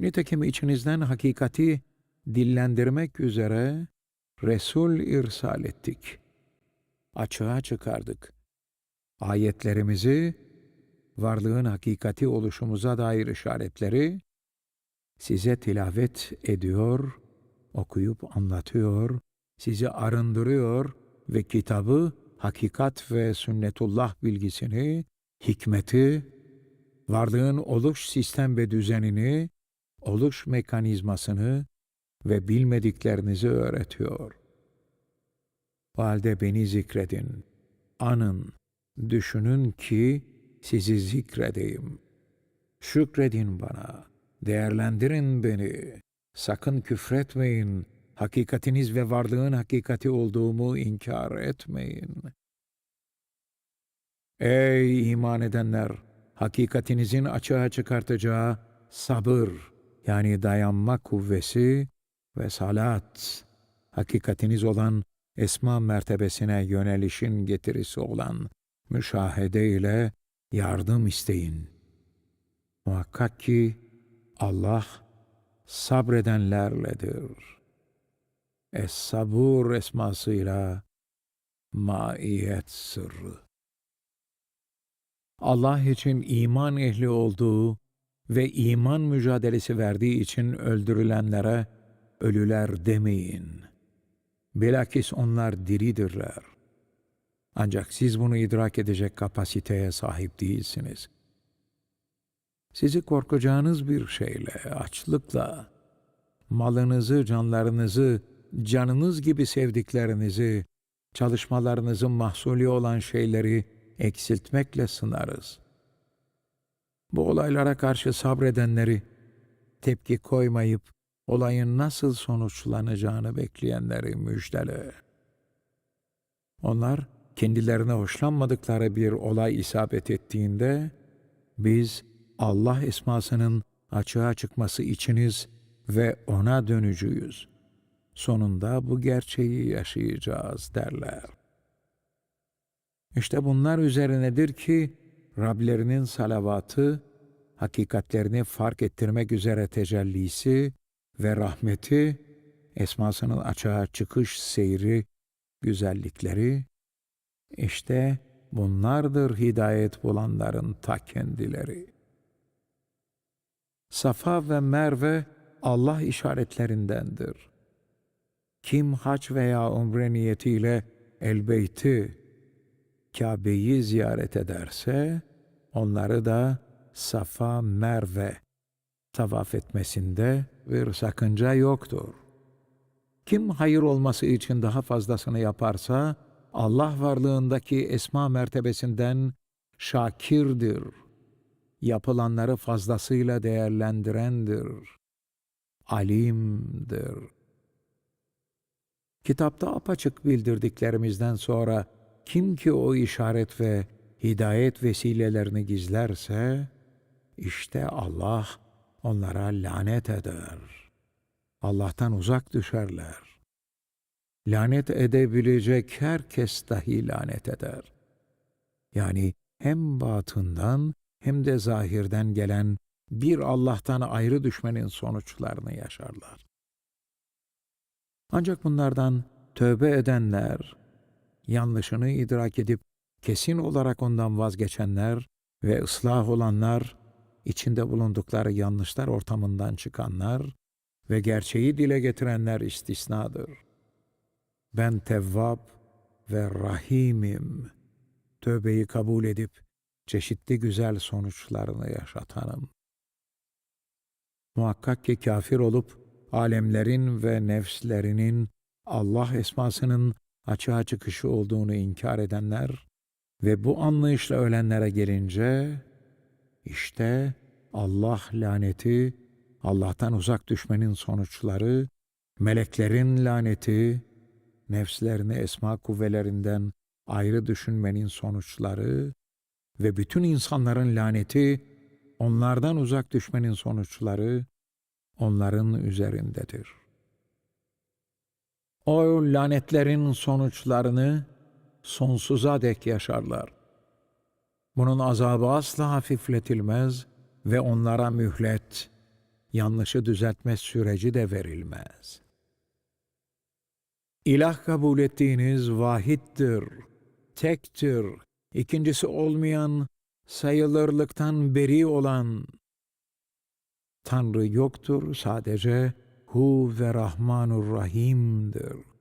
Nitekim içinizden hakikati dillendirmek üzere Resul irsal ettik. Açığa çıkardık. Ayetlerimizi, varlığın hakikati oluşumuza dair işaretleri size tilavet ediyor, okuyup anlatıyor, sizi arındırıyor ve kitabı, hakikat ve sünnetullah bilgisini, hikmeti, varlığın oluş sistem ve düzenini, oluş mekanizmasını ve bilmediklerinizi öğretiyor. O halde beni zikredin, anın, düşünün ki sizi zikredeyim. Şükredin bana, değerlendirin beni. Sakın küfretmeyin, hakikatiniz ve varlığın hakikati olduğumu inkar etmeyin. Ey iman edenler! Hakikatinizin açığa çıkartacağı sabır, yani dayanma kuvvesi ve salat, hakikatiniz olan esma mertebesine yönelişin getirisi olan müşahede ile yardım isteyin. Muhakkak ki Allah sabredenlerledir. Es-Sabur esmasıyla maiyet sırrı. Allah için iman ehli olduğu ve iman mücadelesi verdiği için öldürülenlere ölüler demeyin. Bilakis onlar diridirler. Ancak siz bunu idrak edecek kapasiteye sahip değilsiniz. Sizi korkacağınız bir şeyle, açlıkla, malınızı, canlarınızı, canınız gibi sevdiklerinizi, çalışmalarınızın mahsulü olan şeyleri eksiltmekle sınarız. Bu olaylara karşı sabredenleri, tepki koymayıp olayın nasıl sonuçlanacağını bekleyenleri müjdele. Onlar kendilerine hoşlanmadıkları bir olay isabet ettiğinde biz Allah esmasının açığa çıkması içiniz ve ona dönücüyüz. Sonunda bu gerçeği yaşayacağız derler. İşte bunlar üzerinedir ki Rablerinin salavatı, hakikatlerini fark ettirmek üzere tecellisi ve rahmeti, esmasının açığa çıkış seyri, güzellikleri, işte bunlardır hidayet bulanların ta kendileri. Safa ve Merve Allah işaretlerindendir. Kim hac veya umre niyetiyle elbeyti, Kabe'yi ziyaret ederse, onları da Safa, Merve tavaf etmesinde bir sakınca yoktur. Kim hayır olması için daha fazlasını yaparsa, Allah varlığındaki esma mertebesinden şakirdir. Yapılanları fazlasıyla değerlendirendir. Alimdir. Kitapta apaçık bildirdiklerimizden sonra kim ki o işaret ve hidayet vesilelerini gizlerse, işte Allah onlara lanet eder. Allah'tan uzak düşerler. Lanet edebilecek herkes dahi lanet eder. Yani hem batından hem de zahirden gelen bir Allah'tan ayrı düşmenin sonuçlarını yaşarlar. Ancak bunlardan tövbe edenler, yanlışını idrak edip kesin olarak ondan vazgeçenler ve ıslah olanlar, içinde bulundukları yanlışlar ortamından çıkanlar ve gerçeği dile getirenler istisnadır. Ben Tevvab ve Rahimim. Tövbeyi kabul edip çeşitli güzel sonuçlarını yaşatanım. Muhakkak ki kafir olup alemlerin ve nefslerinin Allah esmasının açığa çıkışı olduğunu inkar edenler ve bu anlayışla ölenlere gelince işte Allah laneti, Allah'tan uzak düşmenin sonuçları, meleklerin laneti, nefslerini esma kuvvelerinden ayrı düşünmenin sonuçları ve bütün insanların laneti, onlardan uzak düşmenin sonuçları onların üzerindedir. O lanetlerin sonuçlarını sonsuza dek yaşarlar. Bunun azabı asla hafifletilmez ve onlara mühlet yanlışı düzeltme süreci de verilmez. İlah kabul ettiğiniz vahittir, tektir, ikincisi olmayan, sayılırlıktan beri olan Tanrı yoktur, sadece Hu ve Rahmanur Rahim'dir.